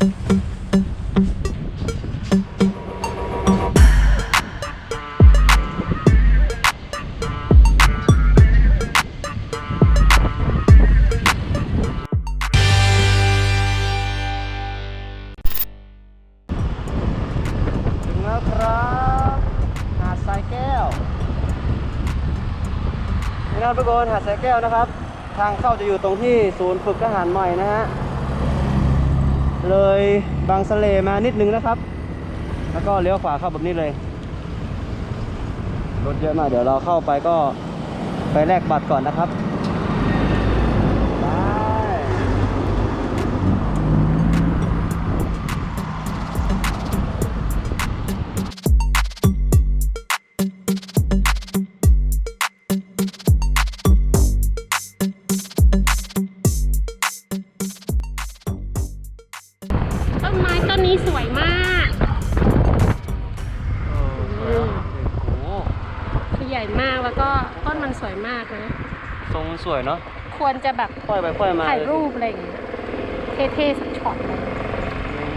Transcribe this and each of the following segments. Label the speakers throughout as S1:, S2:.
S1: ถึงแล้วครับ หาดทรายแก้วนี่นะครับทุกคนหาดทรายแก้วนะครับ ทางเข้าจะอยู่ตรงที่ศูนย์ฝึกทหารใหม่นะฮะ เลยบางสะเลมานิดนึงนะครับ แล้วก็เลี้ยวขวาเข้าแบบนี้เลย รถเยอะมากเดี๋ยวเราเข้าไปก็ไปแลกบัตรก่อนนะครับ
S2: ต้นไม้ต้นนี้สวยมาก
S1: โอ้โห
S2: คือใหญ่มากแล้วก็ต้นมันสวยมากนะ
S1: ทรงสวยเนาะ
S2: ควรจะแบบ
S1: ค่อยไปค่อยมา
S2: ถ่ายรูปอะไรอย่างเงี้ยเท่ๆสักช็อตเลย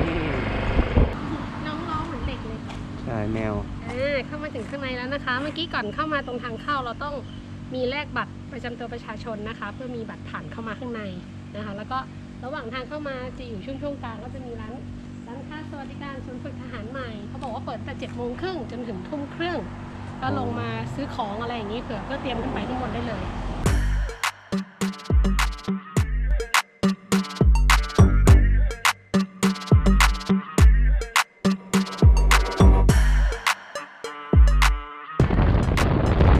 S1: อืม
S2: น้องร้องเหมือนเด็กเลย
S1: ใช่แมว
S2: อ่าเข้ามาถึงข้างในแล้วนะคะ เมื่อกี้ก่อนเข้ามาตรงทางเข้าเราต้องมีแลกบัตรประจำตัวประชาชนนะคะ เพื่อมีบัตรผ่านเข้ามาข้างในนะคะ แล้วก็ ระหว่างทางเข้ามาจะอยู่ช่วงช่วงกลางก็จะมีร้านร้านค้าสวัสดิการศูนย์ฝึกทหารใหม่เขาบอกว่าเปิดแต่เจ็ดโมงครึ่งจนถึงทุ่มครึ่งก็ลงมาซื้อของอะไรอย่างนี้เผื่อเพื่อเตรียมขึ้นไปข้างบนได้เลย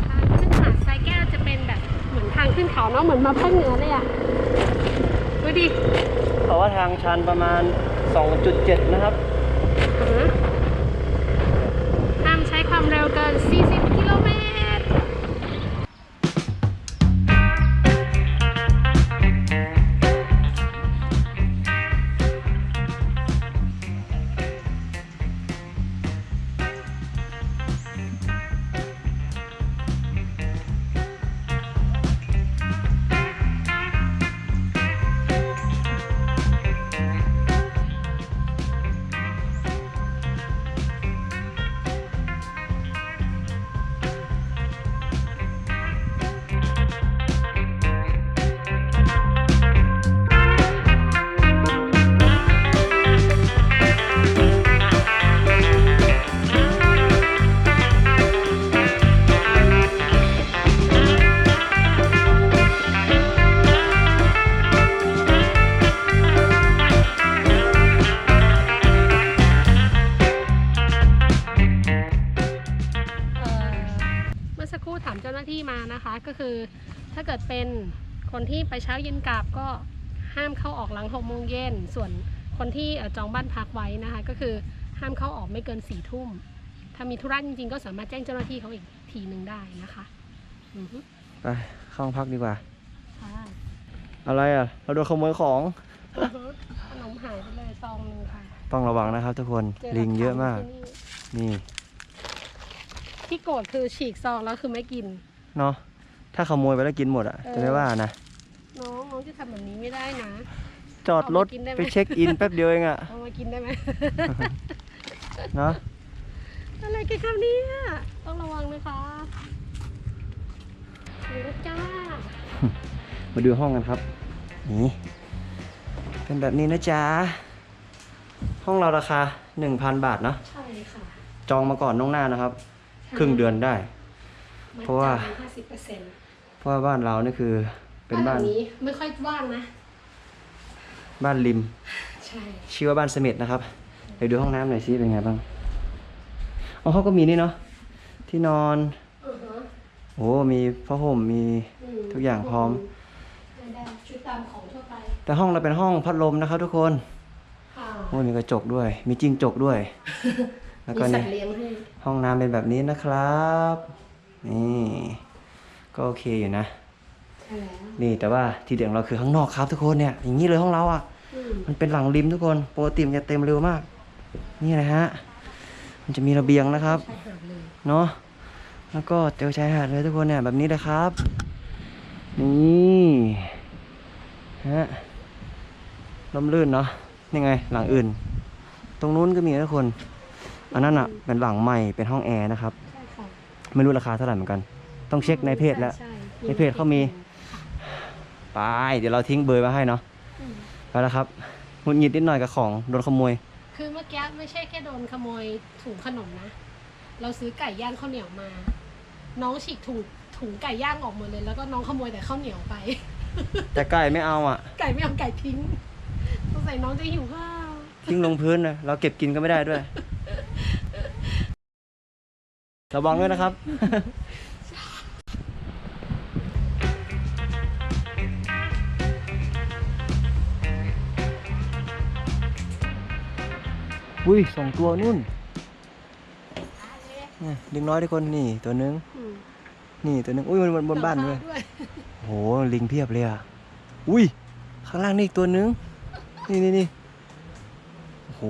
S2: ทางขึ้นหาดทรายแก้วจะเป็นแบบเหมือนทางขึ้นเขาเนาะเหมือนมาภาคเหนือเลยอะดูดิ
S1: เขาว่าทาง ชันประมาณ 2.7 นะครับ
S2: สักครู่ถามเจ้าหน้าที่มานะคะ ก็คือถ้าเกิดเป็นคนที่ไปเช้าเย็นกลับก็ห้ามเข้าออกหลังหกโมงเย็นส่วนคนที่เอ่อจองบ้านพักไว้นะคะ ก็คือห้ามเข้าออกไม่เกินสี่ทุ่ม ถ้ามีธุระจริงๆ ก็สามารถแจ้งเจ้าหน้าที่เขาอีกทีหนึ่งได้นะคะอือฮึ
S1: ไปเข้าห้องพักดีกว่า
S2: ค่ะ
S1: อะไรอะ เราโดนขโมยของ
S2: อือฮึขนมหายไปเลยซองหนึงค่ะ
S1: ต้องระวังนะครับทุกคน
S2: จห
S1: ลิงเยอะมาก
S2: ที่นี่
S1: นี่
S2: ที่โกรธคือฉีกซองแล้วคือไม่กิน
S1: เนาะถ้าขโมยไปแล้วกินหมดอะ
S2: เออ
S1: จะไม่ว่านะ
S2: น้องน้องจะทำแบบนี้ไม่ได้นะ
S1: จอดรถ
S2: เอามากินได้ไหม
S1: ไปเช็คอินแป๊บเดียวเองอะ
S2: เอามากินได้ไหม
S1: เนาะ
S2: อะไรกันครับเนี่ยต้องระวังนะคะนี่นะจ้า
S1: มาดูห้องกันครับนี่เป็นแบบนี้นะจ๊ะห้องเราราคา 1,000 บาทเนาะ
S2: ใช่ค่ะ
S1: จองมาก่อนล่วงหน้านะครับ ครึ่งเดือนได้ เพราะว่า
S2: ห้าสิบเปอร์เซ็นต์
S1: เพราะว่าบ้านเรานี่คือเป็นบ้าน
S2: นี้ไม่ค่อยว่างนะ
S1: บ้านริม
S2: ใช่
S1: ชื่อว่าบ้านเสม็ดนะครับเดี๋ยวดูห้องน้ำหน่อยซิเป็นไงบ้างอ๋อเขาก็มีนี่เนาะที่นอน
S2: อือฮะ
S1: โอ้มีผ้าห่มมี
S2: อืม
S1: ทุกอย่างพร้อม
S2: ได้ชุดตามของทั่วไป
S1: แต่ห้องเราเป็นห้องพัดลมนะครับทุกคน
S2: ค่ะ
S1: โอ้ยมีกระจกด้วย มีจิ้งจกด้วย แล้ว
S2: มี
S1: ก็
S2: สั
S1: นี่
S2: ตว์เลี้ยงให้
S1: ห้องน้ำเป็นแบบนี้นะครับ นี่ก็โอเคอยู่นะ
S2: ใช่แล้ว
S1: นี่แต่ว่าที่เด่นของเราคือข้างนอกครับทุกคนเนี่ย อย่างนี้เลยห้องเราอะ
S2: อืม
S1: มันเป็นหลังริมทุกคนปกติมันจะเต็มเร็วมาก นี่นะฮะ มันจะมีระเบียงนะครับ
S2: ใช่หาดเลย
S1: เนาะแล้วก็เจอชายหาดเลยทุกคนเนี่ยแบบนี้เลยครับ นี่ฮะลมลื่นเนาะนี่ไงหลังอื่น ตรงนู้นก็มีนะทุกคน อันนั้นอะเป็นหลังใหม่เป็นห้องแอร์นะครับ
S2: ใช่ค่ะ
S1: ไม่รู้ราคาเท่าไหร่เหมือนกัน ต้องเช็คในเพจแล้ว
S2: ใช่
S1: ในเพจเขามี ไปเดี๋ยวเราทิ้งเบอร์ไว้ให้เนาะ
S2: อืม
S1: ไปแล้วครับหงุดหงิดนิดหน่อยกับของโดนขโมย
S2: คือเมื่อกี้ไม่ใช่แค่โดนขโมยถุงขนมนะ เราซื้อไก่ย่างข้าวเหนียวมา น้องฉีกถุงถุงไก่ย่างออกหมดเลย แล้วก็น้องขโมยแต่ข้าวเหนียวไป
S1: แต่ไก่ไม่เอาอะ
S2: ไก่ไม่เอาไก่ทิ้งสงสัยน้องจะหิวข้าว
S1: ทิ้งลงพื้นเลยเราเก็บกินก็ไม่ได้ด้วย ระวังด้วยนะครับ อุ้ยสองตัวนู่นเนี่ยลิงน้อยทุกคนนี่ตัวนึง
S2: อืม
S1: นี่ตัวนึง อุ้ยมันบนบนบ้านด้วย
S2: ด้วย
S1: โหลิงเพียบเลยอะ อุ้ย ข้างล่างนี่อีกตัวนึง นี่นี่นี่โอ้โห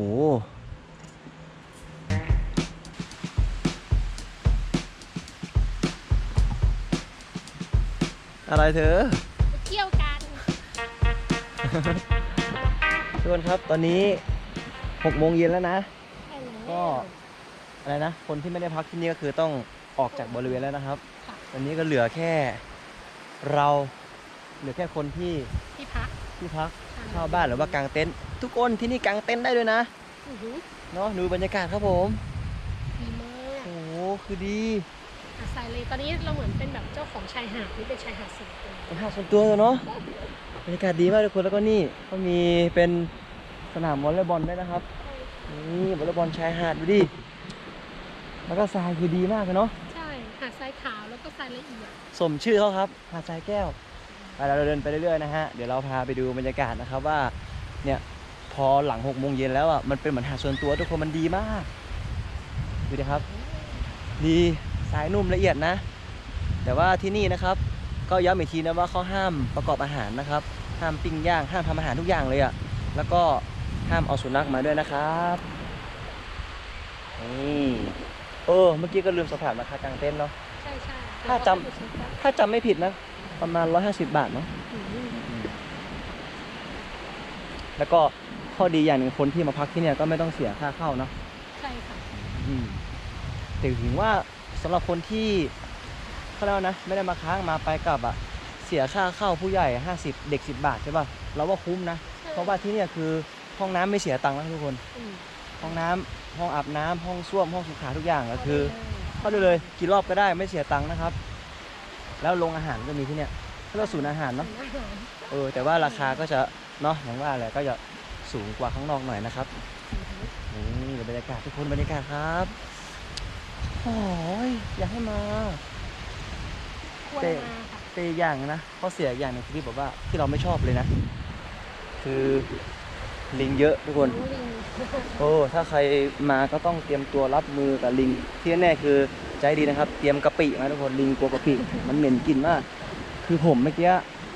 S1: อะไรเธอ
S2: ไปเที่ยวกัน
S1: ทุกคนครับ ตอนนี้หกโมงเย็นแล้วนะ
S2: ใช่แล้ว
S1: ก็อะไรนะ คนที่ไม่ได้พักที่นี่ก็คือต้องออกจากบริเวณแล้วนะครับ
S2: ค่ะ
S1: ตอนนี้ก็เหลือแค่เราเหลือแค่คนที่
S2: ที่พัก
S1: ที่พักเช่าบ้านหรือว่ากางเต็นท์ทุกคนที่นี่กางเต็นท์ได้ด้วยนะ
S2: อื้อหือ
S1: เนาะดูบรรยากาศครับผม
S2: ดีมาก
S1: โอ้โหคือดี
S2: หาดทรายเลยตอนนี้เราเหมือนเป็นแบบเจ้าของชายหาดนี่เป็นชายหาดส่วนตัว
S1: เป็นหาดส่วนตัวเลยเนาะบรรยากาศดีมากทุกคนแล้วก็นี่ก็มีเป็นสนามวอลเลย์บอลด้วยนะครับนี่วอลเลย์บอลชายหาดดูดิแล้วก็ทรายคือดีมากเลยเนาะ
S2: ใช่หาดทรายขาวแล้วก็ทรายละเอียด
S1: สมชื่อเขาครับหาดทรายแก้วไปเราเดินไปเรื่อยๆนะฮะเดี๋ยวเราพาไปดูบรรยากาศนะครับว่าเนี่ยพอหลังหกโมงเย็นแล้วอะมันเป็นเหมือนหาดส่วนตัวทุกคนมันดีมากดูดิครับดี สายนุ่มละเอียดนะ แต่ว่าที่นี่นะครับ ก็ย้ำอีกทีนะว่าเขาห้ามประกอบอาหารนะครับ ห้ามปิ้งย่าง ห้ามทำอาหารทุกอย่างเลยอะ่ะ แล้วก็ห้ามเอาสุนัขมาด้วยนะครับนี่เออ เมื่อกี้ก็ลืมสอบถามราคากางเต็นท์เนาะ
S2: ใช่ใช่
S1: ถ้าจำ ถ้าจำไม่ผิดนะ ประมาณ 150 บาทเนาะ
S2: อืม
S1: แล้วก็ข้อดีอย่างหนึ่งคนที่มาพักที่เนี่ยก็ไม่ต้องเสียค่าเข้าเนาะ
S2: ใช่ค่ะ
S1: อืมแต่ถึงว่า สำหรับคนที่เขาเรียกว่านะไม่ได้มาค้างมาไปกลับอะเสียค่าเข้าผู้ใหญ่ 50 เด็ก 10 บาทใช่ป่ะเราว่าคุ้มนะ เพราะว่าที่เนี่ยคือห้องน้ำไม่เสียตังค์นะทุกคน
S2: อืม
S1: ห้องน้ำห้องอาบน้ำห้องส้วมห้องสุขาทุกอย่างก็คือ
S2: เข้าได้เลย
S1: เข้าได้เลยกี่รอบก็ได้ไม่เสียตังค์นะครับ แล้วโรงอาหารก็มีที่เนี่ยก็เราศูนย์อาหารเนาะ
S2: อาหาร
S1: เออแต่ว่าราคาก็จะเนาะอย่างว่าแหละก็จะสูงกว่าข้างนอกหน่อยนะครับ
S2: อือหือ
S1: นี่เดี๋ยวบรรยากาศทุกคนบรรยากาศครับ โอ้ยอยากให้มา
S2: ควร
S1: เตะ
S2: มาค่ะ
S1: แต่อีกอย่างนะข้อเสียอีกอย่างหนึงคือที่บอกว่าที่เราไม่ชอบเลยนะ คือลิงเยอะทุกคน
S2: น้องลิง
S1: โอ้ ถ้าใครมาก็ต้องเตรียมตัวรับมือกับลิง ที่แน่ๆคือใจดีนะครับ เตรียมกะปิมาทุกคน ลิงกลัวกะปิ มันเหม็นกลิ่นมาก คือผมเมื่อกี้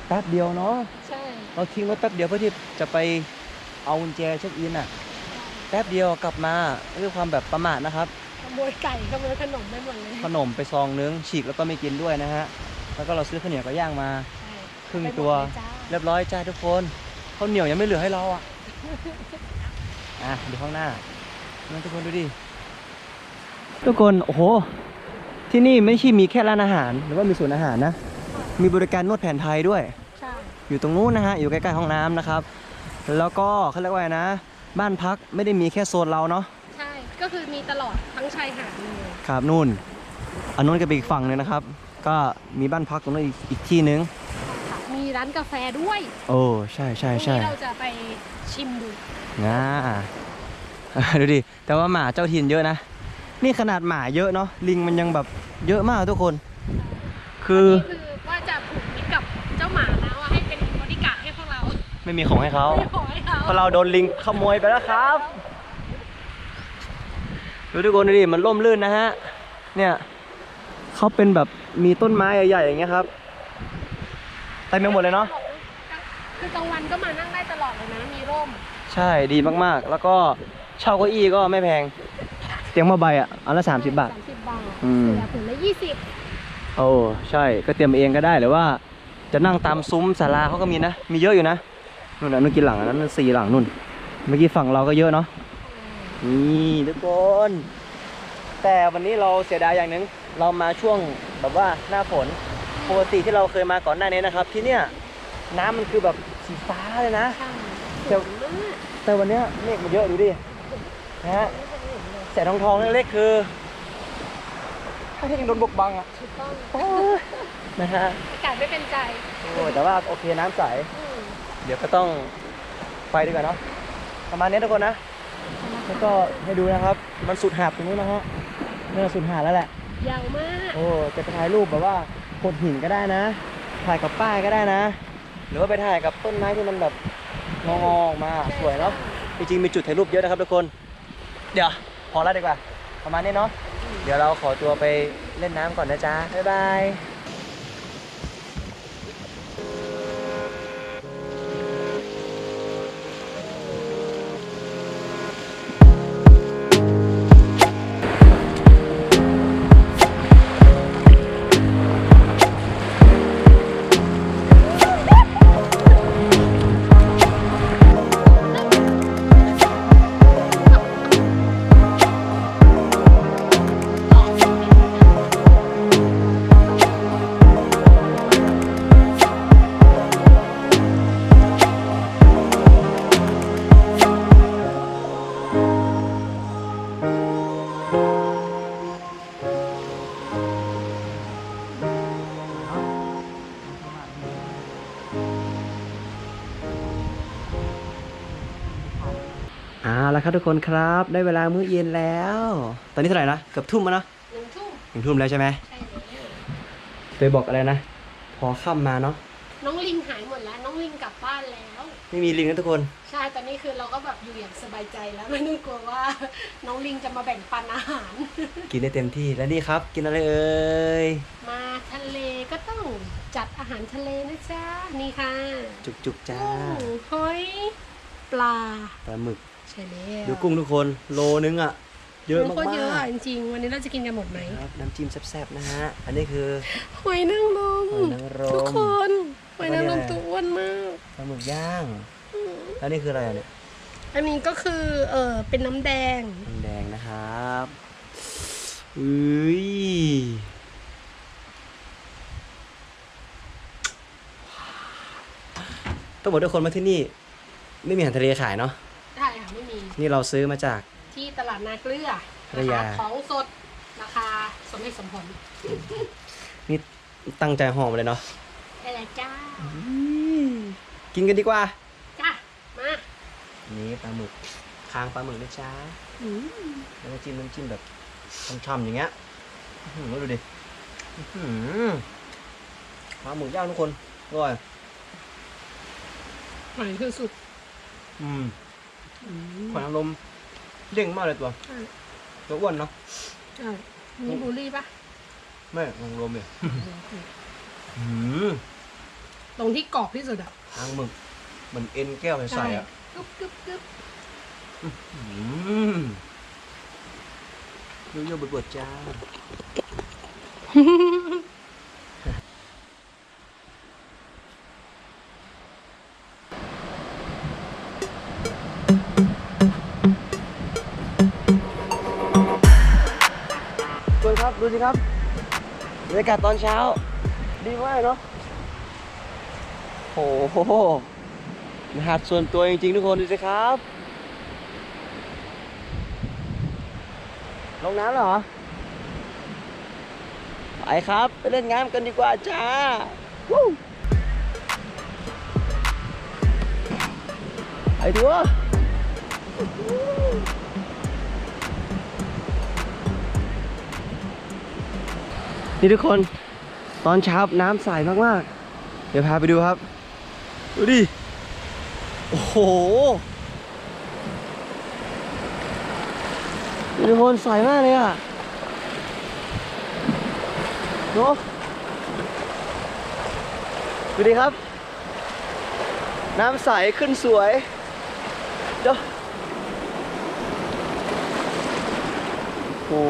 S1: แป๊บเดียวเนาะ
S2: ใช่
S1: เราทิ้งไว้แป๊บเดียวเพื่อที่จะไปเอากุญแจเช็คอินอะ แป๊บเดียวกลับมาด้วยความแบบประมาทนะครับ
S2: ข โมยไก่ขโมยขนมได้หมดเลย
S1: ขนมไปซองนึงฉีกแล้วก็ไม่กินด้วยนะฮะ แล้วก็เราซื้อข้าวเหนียวก็ย่างมา
S2: ใช่
S1: ครึ่ง
S2: ไปหมด
S1: ตัว
S2: เลยจ้า
S1: เรียบร้อยจ้าทุกคนข้าวเหนียวยังไม่เหลือให้เราอะอะดูข้างหน้านั่นทุกคนดูดิทุกคนโอ้โห ที่นี่ไม่ใช่มีแค่ร้านอาหาร หรือว่ามีศูนย์อาหารนะ มีบริการนวดแผนไทยด้วย
S2: ใช่
S1: อยู่ตรงนู้นนะฮะ อยู่ใกล้ๆห้องน้ำนะครับ แล้วก็เขาเรียกว่าไงนะ บ้านพักไม่ได้มีแค่โซนเราเนาะ
S2: ใช่ ก็คือมีตลอดทั้งชายหาดเลย
S1: ครับนู่น อันนู้นก็เป็นอีกฝั่งหนึงนะครับ ก็มีบ้านพักตรงนั้นอีกอีกที่นึง
S2: ค่ะมีร้านกาแฟด้วย
S1: โอ้ใช่ใช่
S2: พรุ่ง
S1: ใช่
S2: นี้เราจะไปชิมดู
S1: ง่า ดูดิ แต่ว่าหมาเจ้าถิ่นเยอะนะ นี่ขนาดหมาเยอะเนาะ ลิงมันยังแบบเยอะมากทุกคน คือ
S2: นี่คือว่าจะผูกมิตรกับเจ้าหมานะว่าให้เป็นบริการดให้พวกเรา
S1: ไม่มีของให้เขา
S2: ไม่ขอให้เขา
S1: เพราะเราโดนลิงขโมยไปแล้วครับ ดูทุกคนดูดิมันร่มรื่นนะฮะ เนี่ยเขาเป็นแบบมีต้นไม้ใหญ่ๆอย่างเงี้ยครับเต็มไปหมดเลยเนาะ
S2: คือกลางวันก็มานั่งได้ตลอดเลยนะ มีร่ม
S1: ใช่ดีมากๆ แล้วก็เช่าเก้าอี้ก็ไม่แพง เตียงผ้าใบอะอันละ 30 บาท
S2: สามสิบบาท
S1: อืม
S2: เสือผืนละยี่สิบ
S1: โอ้ใช่ก็เตรียมเองก็ได้หรือว่า จะนั่งตามซุ้มศาลาเขาก็มีนะ มีเยอะอยู่นะนู่นน่ะนู่นกินหลังอันนั้นสี่หลังนู่น เมื่อกี้ฝั่งเราก็เยอะเนาะ นี่ทุกคน แต่วันนี้เราเสียดายอย่างหนึ่งเรามาช่วงแบบว่าหน้าฝนปกติที่เราเคยมาก่อนหน้านี้นะครับ ที่เนี่ยน้ำมันคือแบบสีฟ้าเลยนะ
S2: ใช่
S1: เดี๋ยว
S2: สวยมาก
S1: แต่วันเนี้ยเมฆมันเยอะดูดินะฮะแสงทองทองๆเล็กๆคือถ้าที่ยังโดนบกบังอะ
S2: ถูกต้อง
S1: โอ้ยนะฮะ
S2: อากาศไม่เป็นใจ
S1: โอ้แต่ว่าโอเคน้ำใส
S2: อืม
S1: เดี๋ยวก็ต้องไปดีกว่าเนาะประมาณนี้ทุกคนนะ แล้วก็ให้ดูนะครับ มันสุดหาดตรงนู้นนะฮะนี่สุดหาดแล้วแหละ
S2: ยาวมาก
S1: โอ้จะไปถ่ายรูปแบบว่าโขดหินก็ได้นะ ถ่ายกับป้ายก็ได้นะ หรือว่าไปถ่ายกับต้นไม้ที่มันแบบงอๆออกมาสวยเนาะจริงๆมีจุดถ่ายรูปเยอะนะครับทุกคน เดี๋ยวพอแล้วดีกว่า ประมาณนี้เนาะเดี๋ยวเราขอตัวไปเล่นน้ำก่อนนะจ๊ะบ๊ายบาย ทุกคนครับ ได้เวลามื้อเย็นแล้ว ตอนนี้เท่าไหร่นะเกือบทุ่มแล้วเนาะ
S2: หนึ่งทุ่ม
S1: ถึงทุ่มแล้วใช่ไหม
S2: ใช่แล้ว
S1: เคยบอกอะไรนะ พอค่ำมาเนาะ
S2: น้องลิงหายหมดแล้วน้องลิงกลับบ้านแล้ว
S1: ไม่มีลิงนะทุกคน
S2: ใช่ตอนนี้คือเราก็แบบอยู่อย่างสบายใจแล้วไม่ต้องกลัวว่า น้องลิงจะมาแบ่งปันอาหาร
S1: กินได้เต็มที่และนี่ครับ กินอะไรเอ่ย
S2: มาทะเลก็ต้องจัดอาหารทะเลนะจ๊ะนี่ค่ะ
S1: จุกจุกๆจ้า
S2: กุ้งหอยปลา
S1: ปลาหมึก
S2: ใช่แล้ว
S1: ดูกุ้งทุกคนโลนึงอะเยอะ
S2: โค
S1: มา
S2: ตรเยอะอะ
S1: ก
S2: จริงๆวันนี้เราจะกินกันหมดไหม
S1: ๆครับน้ำจิ้มแซ่บๆนะฮะอันนี้คือ
S2: หอยนางรม
S1: หอยนางรม
S2: ทุกคนหอยนางรม
S1: แล้วก็เนี่ย
S2: ตัวอ้วนมาก
S1: ปลาหมึกย่างแล้วนี่คืออะไรอะเนี่ย
S2: อันนี้ก็คือเออเป็นน้ำแดง
S1: น้ำแดงนะครับอุ้ยต้องบอกทุกคนมาที่นี่ ไม่มีอาหารทะเลขายเนาะ
S2: ใช่ค่ะไม่มี
S1: นี่เราซื้อมาจาก
S2: ที่ตลาดนาเกลือ
S1: พัทยา
S2: นะคะของสดราคาสมเหตุสมผล
S1: นี่ตั้งใจห่อมาเลยเนาะ
S2: ได้แล้วจ้า
S1: กินกันดีกว่า
S2: จ้ามา
S1: นี่ปลาหมึกคางปลาหมึกนะจ๊ะ
S2: อืม
S1: แล้วก็จิ้มน้ำจิ้มแบบช่ำๆอย่างเงี้ยอื้อหือแล้วดูดิอื้อหือปลาหมึกย่างทุกคนอร่อย
S2: หอยคือสุด
S1: อืม
S2: อืม
S1: ขอยนางรมเด้งมากเลยตัว
S2: ใช่
S1: ตัวอ้วนเนาะ
S2: ใช่มีบูลลี่ปะ
S1: ไม่นางรมเนี่ยอืม
S2: ตรงที่กรอบที่สุดอะ
S1: ทางหมึกเหมือนเอ็นแก้วใส่ๆอะ
S2: กึบกึบกึบ
S1: อืมเยอะๆบดๆจ้า สิครับบรรยากาศตอนเช้า ดีมากเนาะโอ้โหหาดส่วนตัวจริงๆทุกคนดูสิครับ ลงน้ำเหรอ ไปครับ ไปเล่นน้ำกันดีกว่าจ้าวู้ไปทั นี่ทุกคนตอนเช้าน้ำใสมากๆ เดี๋ยวพาไปดูครับ ดูดิ โอ้โหทุกคนใสมากเลยอะเนอะดูดิครับ น้ำใสขึ้นสวยเดี๋ยวโอ้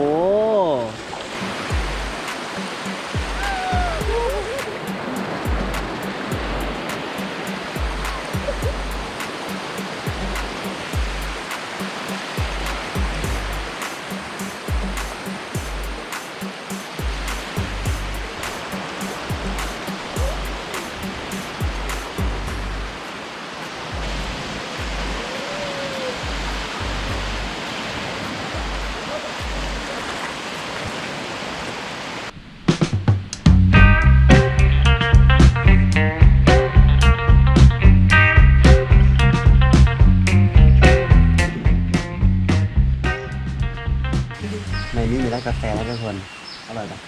S3: อร่อยปะ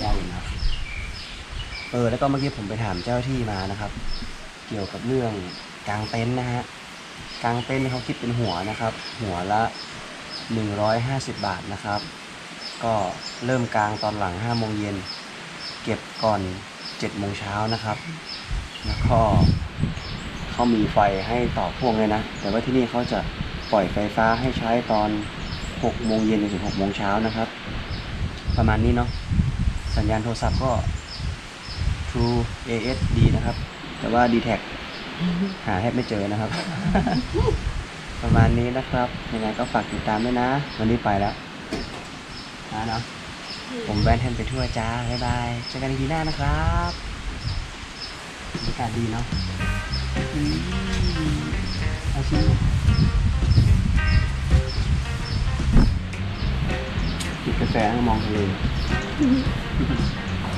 S3: ได้อยู่นะครับเออแล้วก็เมื่อกี้ผมไปถามเจ้าที่มานะครับ เกี่ยวกับเรื่องกางเต็นท์นะฮะกางเต็นท์เขาคิดเป็นหัวนะครับ หัวละ150 บาทนะครับ ก็เริ่มกลางตอนหลัง5โมงเย็น เก็บก่อน7โมงเช้านะครับ แล้วก็เขามีไฟให้ต่อพ่วงเลยนะ แต่ว่าที่นี่เขาจะปล่อยไฟฟ้าให้ใช้ตอน6โมงเย็นจนถึง6โมงเช้านะครับ ประมาณนี้เนาะสัญญาณโทรศัพท์ก็ True AS ดีนะครับ แต่ว่า d t แทหาแทบไม่เจอนะครับ ประมาณนี้นะครับ ยังไงก็ฝากติดตามด้วยนะ วันนี้ไปแล้วนะเนาะผมแวนแทนไปทั่วจ้า บ๊ายบายเจอกันทีหน้านะครับบรรยากาศดีเนาะอืมเอาชิม จิบกาแฟแล้วมองทะเล